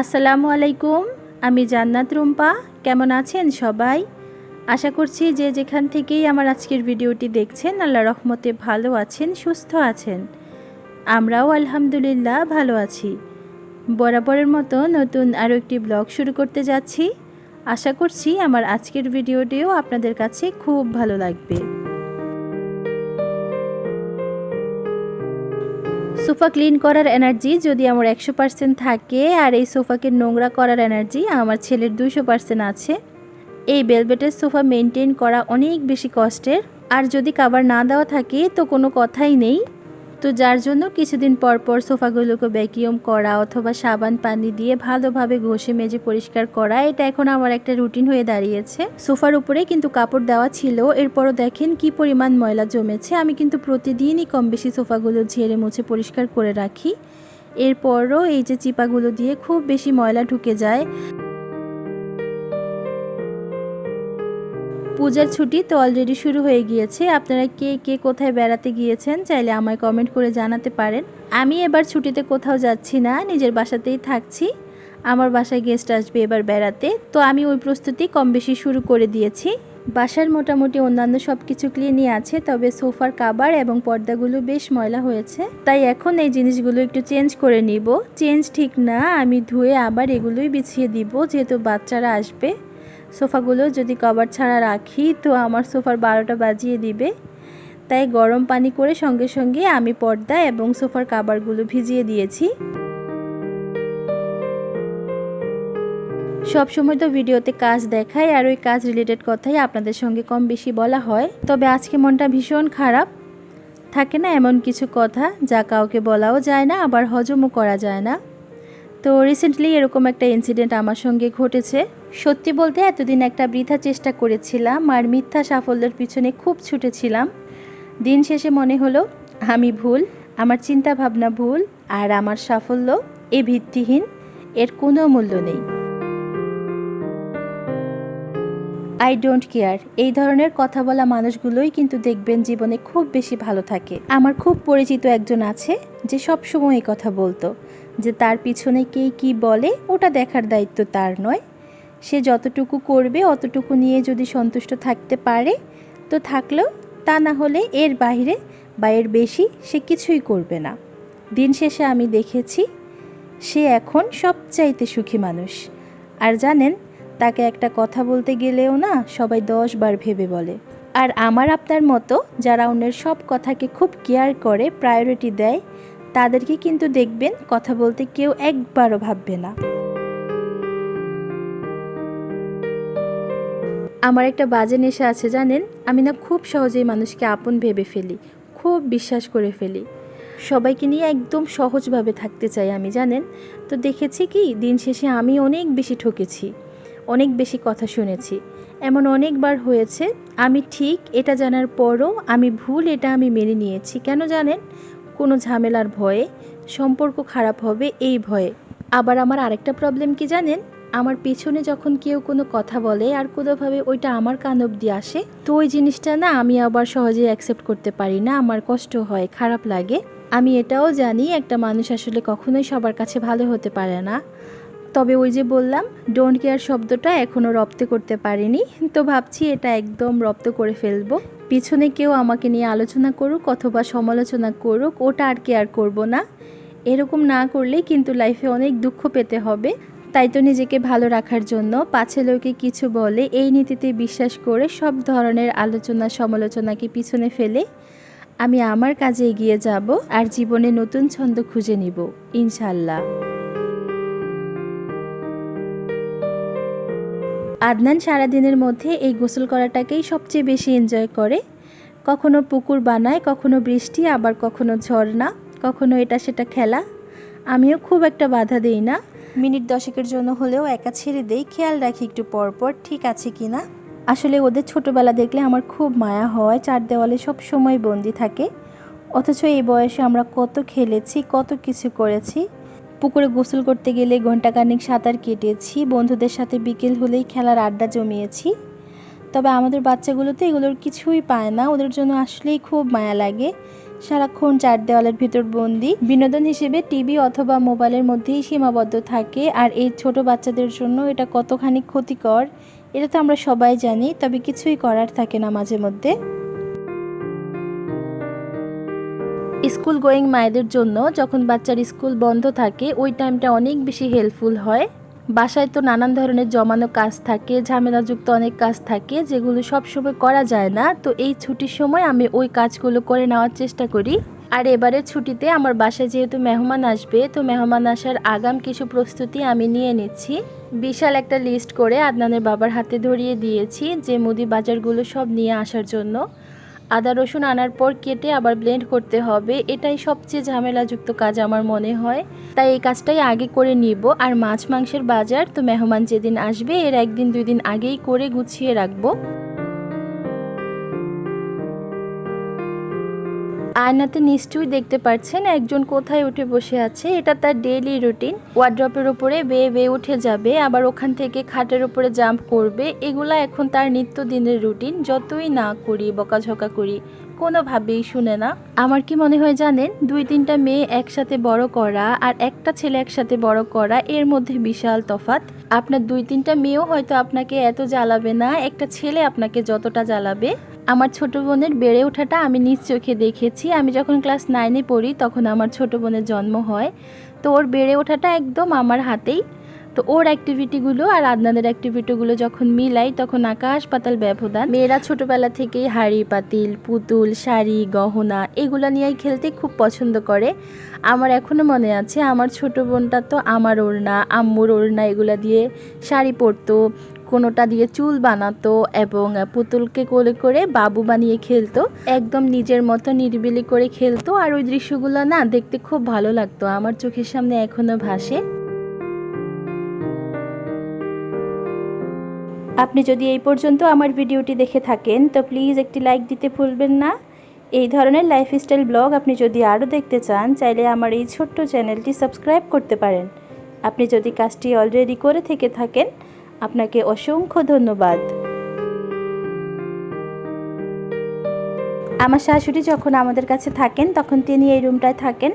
আসসালামু আলাইকুম, আমি জান্নাত রুম্পা, কেমন আছেন সবাই? আশা করছি যে যেখান থেকেই আমার আজকের ভিডিওটি দেখছেন, আল্লাহ রহমতে ভালো আছেন, সুস্থ আছেন। আমরাও আলহামদুলিল্লাহ ভালো আছি। বরাবরের মতো নতুন আরও একটি ব্লগ শুরু করতে যাচ্ছি। আশা করছি আমার আজকের ভিডিওটিও আপনাদের কাছে খুব ভালো লাগবে। সোফা ক্লিন করার এনার্জি যদি আমার একশো পার্সেন্ট থাকে আর এই সোফাকে নোংরা করার এনার্জি আমার ছেলের দুশো পার্সেন্ট আছে, এই বেলবেটের সোফা মেনটেন করা অনেক বেশি কষ্টের। আর যদি কাবার না দেওয়া থাকে তো কোনো কথাই নেই। তো যার জন্য কিছুদিন পর পর সোফাগুলোকে ভ্যাকিউম করা অথবা সাবান পানি দিয়ে ভালোভাবে ঘষে মেজে পরিষ্কার করা, এটা এখন আমার একটা রুটিন হয়ে দাঁড়িয়েছে। সোফার উপরে কিন্তু কাপড় দেওয়া ছিল, এরপরও দেখেন কি পরিমাণ ময়লা জমেছে। আমি কিন্তু প্রতিদিনই কম বেশি সোফাগুলো ঝেড়ে মুছে পরিষ্কার করে রাখি। এরপরও এই যে চিপাগুলো দিয়ে খুব বেশি ময়লা ঢুকে যায়। পূজার ছুটি তো অলরেডি শুরু হয়ে গিয়েছে। আপনারা কে কে কোথায় বেড়াতে গিয়েছেন চাইলে আমায় কমেন্ট করে জানাতে পারেন। আমি এবার ছুটিতে কোথাও যাচ্ছি না, নিজের বাসাতেই থাকছি। আমার বাসায় গেস্ট আসবে এবার বেড়াতে। তো আমি ওই প্রস্তুতি কম বেশি শুরু করে দিয়েছি। বাসার মোটামুটি অন্যান্য সব কিছু ক্লিনই আছে, তবে সোফার কাবার এবং পর্দাগুলো বেশ ময়লা হয়েছে। তাই এখন এই জিনিসগুলো একটু চেঞ্জ করে নিব। চেঞ্জ ঠিক না, আমি ধুয়ে আবার এগুলোই বিছিয়ে দিব, যেহেতু বাচ্চারা আসবে। সোফাগুলো যদি কভার ছাড়া রাখি, তো আমার সোফার বারোটা বাজিয়ে দিবে। তাই গরম পানি করে সঙ্গে সঙ্গে আমি পর্দা এবং সোফার কাবারগুলো ভিজিয়ে দিয়েছি। সব সময় তো ভিডিওতে কাজ দেখায় আর ওই কাজ রিলেটেড কথাই আপনাদের সঙ্গে কম বেশি বলা হয়। তবে আজকে মনটা ভীষণ খারাপ। থাকে না এমন কিছু কথা যা কাউকে বলাও যায় না, আবার হজমও করা যায় না। তো রিসেন্টলি এরকম একটা ইনসিডেন্ট আমার সঙ্গে ঘটেছে। সত্যি বলতে এতদিন একটা বৃথা চেষ্টা করেছিলাম আর মিথ্যা সাফল্যের পিছনে খুব ছুটেছিলাম। দিন শেষে মনে হলো, আমি ভুল, আমার চিন্তা ভাবনা ভুল আর আমার সাফল্য এ ভিত্তিহীন, এর কোনো মূল্য নেই। আই ডোন্ট কেয়ার এই ধরনের কথা বলা মানুষগুলোই কিন্তু দেখবেন জীবনে খুব বেশি ভালো থাকে। আমার খুব পরিচিত একজন আছে যে সব সময় এই কথা বলতো, যে তার পিছনে কে কি বলে ওটা দেখার দায়িত্ব তার নয়। সে যতটুকু করবে, অতটুকু নিয়ে যদি সন্তুষ্ট থাকতে পারে, তো থাকলেও তা না হলে এর বাইরে বা এর বেশি সে কিছুই করবে না। দিন শেষে আমি দেখেছি, সে এখন সবচাইতে সুখী মানুষ। আর জানেন, তাকে একটা কথা বলতে গেলেও না সবাই দশ বার ভেবে বলে। আর আমার আপনার মতো যারা অন্যের সব কথাকে খুব কেয়ার করে প্রায়োরিটি দেয়, তাদেরকে কিন্তু দেখবেন, কথা বলতে কেউ একবারও ভাববে না। আমার একটা বাজে নেশা আছে, জানেন? আমি না খুব সহজেই মানুষকে আপন ভেবে ফেলি, খুব বিশ্বাস করে ফেলি। সবাইকে নিয়ে একদম সহজভাবে থাকতে চাই আমি, জানেন? তো দেখেছি কি, দিন শেষে আমি অনেক বেশি ঠকেছি, অনেক বেশি কথা শুনেছি। এমন অনেকবার হয়েছে, আমি ঠিক এটা জানার পরও আমি ভুল এটা আমি মেনে নিয়েছি। কেন জানেন? কোনো ঝামেলার ভয়ে, সম্পর্ক খারাপ হবে এই ভয়ে। আবার আমার আরেকটা প্রবলেম কি জানেন? আমার পেছনে যখন কেউ কোনো কথা বলে আর কোনোভাবে ওইটা আমার কান অব্দি আসে, তো ওই জিনিসটা না আমি আবার সহজে অ্যাকসেপ্ট করতে পারি না। আমার কষ্ট হয়, খারাপ লাগে। আমি এটাও জানি একটা মানুষ আসলে কখনোই সবার কাছে ভালো হতে পারে না। তবে ওই যে বললাম ডোন্ট কেয়ার শব্দটা এখনও রপ্ত করতে পারিনি। তো ভাবছি এটা একদম রপ্ত করে ফেলব। পিছনে কেউ আমাকে নিয়ে আলোচনা করুক অথবা সমালোচনা করুক, ওটা আর কেয়ার করব না। এরকম না করলে কিন্তু লাইফে অনেক দুঃখ পেতে হবে। তাই তো নিজেকে ভালো রাখার জন্য পাছে লোকে কিছু বলে এই নীতিতে বিশ্বাস করে সব ধরনের আলোচনা সমালোচনাকে পিছনে ফেলে আমি আমার কাজে এগিয়ে যাব আর জীবনে নতুন ছন্দ খুঁজে নিব ইনশাল্লাহ আদনান সারাদিনের মধ্যে এই গোসল করাটাকেই সবচেয়ে বেশি এনজয় করে। কখনো পুকুর বানায়, কখনো বৃষ্টি, আবার কখনো ঝর্ণা, কখনো এটা সেটা খেলা। আমিও খুব একটা বাধা দেই না। মিনিট দশেকের জন্য হলেও একা ছেড়ে দেই, খেয়াল রাখি একটু পরপর, ঠিক আছে কি না? আসলে ওদের ছোটোবেলা দেখলে আমার খুব মায়া হয়, চার দেওয়ালে সব সময় বন্দি থাকে। অথচ এই বয়সে আমরা কত খেলেছি, কত কিছু করেছি। পুকুরে গোসল করতে গেলে ঘন্টাখানিক সাঁতার কেটেছি, বন্ধুদের সাথে বিকেল হলেই খেলার আড্ডা জমিয়েছি। তবে আমাদের বাচ্চাগুলো তো এগুলোর কিছুই পায় না, ওদের জন্য আসলেই খুব মায়া লাগে। সারাক্ষণ চার দেওয়ালের ভিতর বন্দি। বিনোদন হিসেবে টিভি অথবা মোবাইলের মধ্যেই সীমাবদ্ধ থাকে। আর এই ছোট বাচ্চাদের জন্য এটা কতখানি ক্ষতিকর, এটা তো আমরা সবাই জানি, তবে কিছুই করার থাকে না মাঝে মধ্যে। স্কুল গোয়িং মায়েদের জন্য যখন বাচ্চার স্কুল বন্ধ থাকে, ওই টাইমটা অনেক বেশি হেল্পফুল হয়। বাসায় তো নানান ধরনের জমানো কাজ থাকে, ঝামেলাযুক্ত অনেক কাজ থাকে, যেগুলো সব সময় করা যায় না। তো এই ছুটির সময় আমি ওই কাজগুলো করে নেওয়ার চেষ্টা করি। আর এবারে ছুটিতে আমার বাসায় যেহেতু মেহমান আসবে, তো মেহমান আসার আগাম কিছু প্রস্তুতি আমি নিয়ে নিচ্ছি। বিশাল একটা লিস্ট করে আদনানের বাবার হাতে ধরিয়ে দিয়েছি যে মুদি বাজারগুলো সব নিয়ে আসার জন্য। আদা রসুন আনার পর কেটে আবার ব্লেন্ড করতে হবে। এটাই সবচেয়ে ঝামেলাযুক্ত কাজ আমার মনে হয়। তাই এই কাজটাই আগে করে নিব। আর মাছ মাংসের বাজার তো মেহমান যেদিন আসবে, এর একদিন দুই দিন আগেই করে গুছিয়ে রাখব। আয়নাতে নিশ্চয়ই দেখতে পাচ্ছেন একজন কোথায় উঠে বসে আছে, এটা তার ডেইলি রুটিন ওয়ার্ড্রপের উপরে বেয়ে বেয়ে উঠে যাবে, আবার ওখান থেকে খাটের উপরে জাম্প করবে, এগুলা এখন তার নিত্যদিনের রুটিন যতই না করি, বকাঝকা করি, কোনোভাবেই শুনে না। আমার কি মনে হয় জানেন, দুই তিনটা মেয়ে একসাথে বড় করা আর একটা ছেলে একসাথে বড় করা, এর মধ্যে বিশাল তফাত আপনার দুই তিনটা মেয়েও হয়তো আপনাকে এত জ্বালাবে না, একটা ছেলে আপনাকে যতটা জ্বালাবে। আমার ছোট বোনের বেড়ে ওঠাটা আমি নিজ চোখে দেখেছি। আমি যখন ক্লাস নাইনে পড়ি, তখন আমার ছোট বোনের জন্ম হয়। তো ওর বেড়ে ওঠাটা একদম আমার হাতেই। তো ওর অ্যাক্টিভিটিগুলো আর আদনানের অ্যাক্টিভিটিগুলো যখন মিলাই, তখন আকাশ পাতাল ব্যবধান। মেয়েরা ছোটবেলা থেকেই হাড়ি, পাতিল, পুতুল, শাড়ি, গহনা এগুলো নিয়েই খেলতে খুব পছন্দ করে। আমার এখনও মনে আছে, আমার ছোট বোনটা তো আমার ওড়না, আম্মুর ওড়না এগুলো দিয়ে শাড়ি পরতো। কোনোটা দিয়ে চুল বানাতো এবং পুতুলকে কোলে করে বাবু বানিয়ে খেলতো, একদম নিজের মতো নিরিবিলি করে খেলতো আর ওই দৃশ্যগুলো না দেখতে খুব ভালো লাগতো। আমার চোখের সামনে এখনও ভাসে। আপনি যদি এই পর্যন্ত আমার ভিডিওটি দেখে থাকেন, তো প্লিজ একটি লাইক দিতে ভুলবেন না। এই ধরনের লাইফস্টাইল ব্লগ আপনি যদি আরও দেখতে চান, চাইলে আমার এই ছোট্ট চ্যানেলটি সাবস্ক্রাইব করতে পারেন। আপনি যদি কাজটি অলরেডি করে থেকে থাকেন আপনাকে অসংখ্য ধন্যবাদ। আমার শাশুড়ি যখন আমাদের কাছে থাকেন, তখন তিনি এই রুমটায় থাকেন।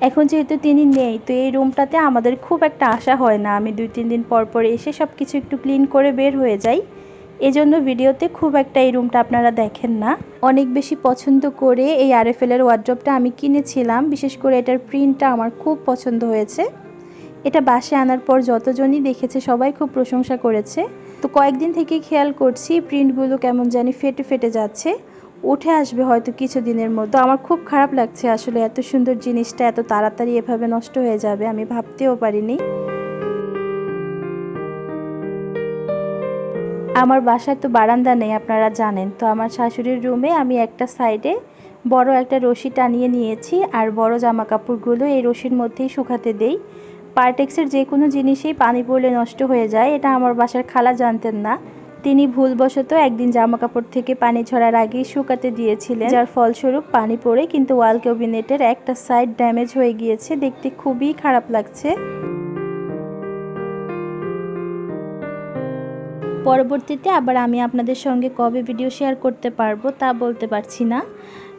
এখন যেহেতু তিনি নেই, তো এই রুমটাতে আমাদের খুব একটা আশা হয় না। আমি দুই, তিন দিন পর পর এসে সব কিছু একটু ক্লিন করে বের হয়ে যাই। এজন্য ভিডিওতে খুব একটা এই রুমটা আপনারা দেখেন না। অনেক বেশি পছন্দ করে এই আরএফএলের ওয়ার্ড্রপটা আমি কিনেছিলাম। বিশেষ করে এটার প্রিন্টটা আমার খুব পছন্দ হয়েছে। এটা বাসে আনার পর যতজনই দেখেছে, সবাই খুব প্রশংসা করেছে। তো কয়েকদিন থেকে খেয়াল করছি, প্রিন্টগুলো কেমন জানি ফেটে ফেটে যাচ্ছে। উঠে আসবে হয়তো কিছু দিনের মধ্যে। আমার খুব খারাপ লাগছে আসলে এত সুন্দর জিনিসটা, এত তাড়াতাড়ি এভাবে নষ্ট হয়ে যাবে, আমি ভাবতেও পারিনি। আমার বাসায় তো বারান্দা নেই, আপনারা জানেন। তো আমার শাশুড়ির রুমে আমি একটা সাইডে বড় একটা রশি টানিয়ে নিয়েছি, আর বড় জামা কাপড়গুলো এই রশির মধ্যেই শুকাতে দেই। পার্টেক্সের যে কোনো জিনিসেই পানি পড়লে নষ্ট হয়ে যায়, এটা আমার বাসার খালা জানতেন না। তিনি ভুলবশত একদিন জামা কাপড় থেকে পানি ছড়ার আগেই শুকাতে দিয়েছিলেন, যার ফলস্বরূপ পানি পড়ে কিন্তু ওয়াল ক্যাবিনেটের একটা সাইড ড্যামেজ হয়ে গিয়েছে। দেখতে খুবই খারাপ লাগছে। পরবর্তীতে আবার আমি আপনাদের সঙ্গে কবে ভিডিও শেয়ার করতে পারব তা বলতে পারছি না,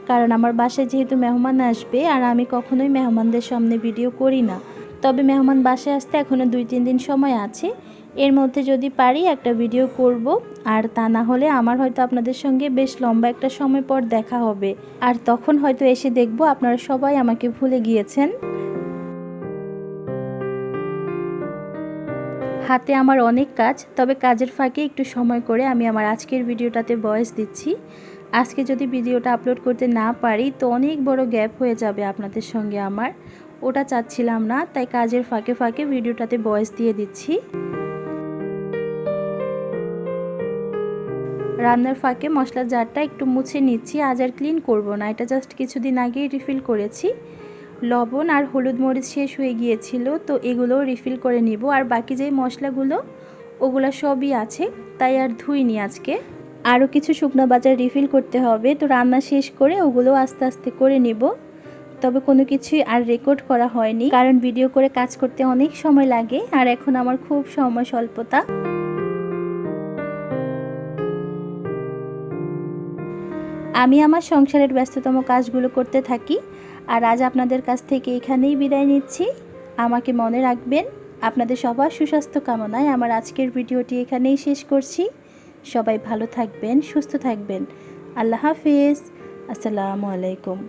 কারণ আমার বাসায় যেহেতু মেহমান আসবে আর আমি কখনোই মেহমানদের সামনে ভিডিও করি না। তবে মেহমান বাসায় আসতে এখনও দুই, তিন দিন সময় আছে। এর মধ্যে যদি পারি একটা ভিডিও করব। আর তা না হলে আমার হয়তো আপনাদের সঙ্গে বেশ লম্বা একটা সময় পর দেখা হবে। আর তখন হয়তো এসে দেখব আপনারা সবাই আমাকে ভুলে গিয়েছেন। হাতে আমার অনেক কাজ, তবে কাজের ফাঁকে একটু সময় করে আমি আমার আজকের ভিডিওটাতে বয়স দিচ্ছি। আজকে যদি ভিডিওটা আপলোড করতে না পারি, তো অনেক বড় গ্যাপ হয়ে যাবে আপনাদের সঙ্গে আমার। ওটা চাচ্ছিলাম না, তাই কাজের ফাঁকে ফাঁকে ভিডিওটাতে বয়স দিয়ে দিচ্ছি। রান্নার ফাঁকে মশলার জারটা একটু মুছে নিচ্ছি, আজ আর ক্লিন করব না, এটা জাস্ট কিছুদিন আগেই রিফিল করেছি। লবণ আর হলুদ মরিচ শেষ হয়ে গিয়েছিল, তো এগুলোও রিফিল করে নিব, আর বাকি যেই মশলাগুলো, ওগুলো সবই আছে, তাই আর ধুইনি আজকে। আরও কিছু শুকনো বাজার রিফিল করতে হবে, তো রান্না শেষ করে ওগুলো আস্তে আস্তে করে নিব। তবে কোনো কিছুই আর রেকর্ড করা হয়নি, কারণ ভিডিও করে কাজ করতে অনেক সময় লাগে, আর এখন আমার খুব সময় স্বল্পতা। আমি আমার সংসারের ব্যস্ততম কাজগুলো করতে থাকি, আর আজ আপনাদের কাছ থেকে এখানেই বিদায় নিচ্ছি। আমাকে মনে রাখবেন, আপনাদের সবার সুস্বাস্থ্য কামনায় আমার আজকের ভিডিওটি এখানেই শেষ করছি। সবাই ভালো থাকবেন, সুস্থ থাকবেন। আল্লাহ হাফিজ। আসসালামু আলাইকুম।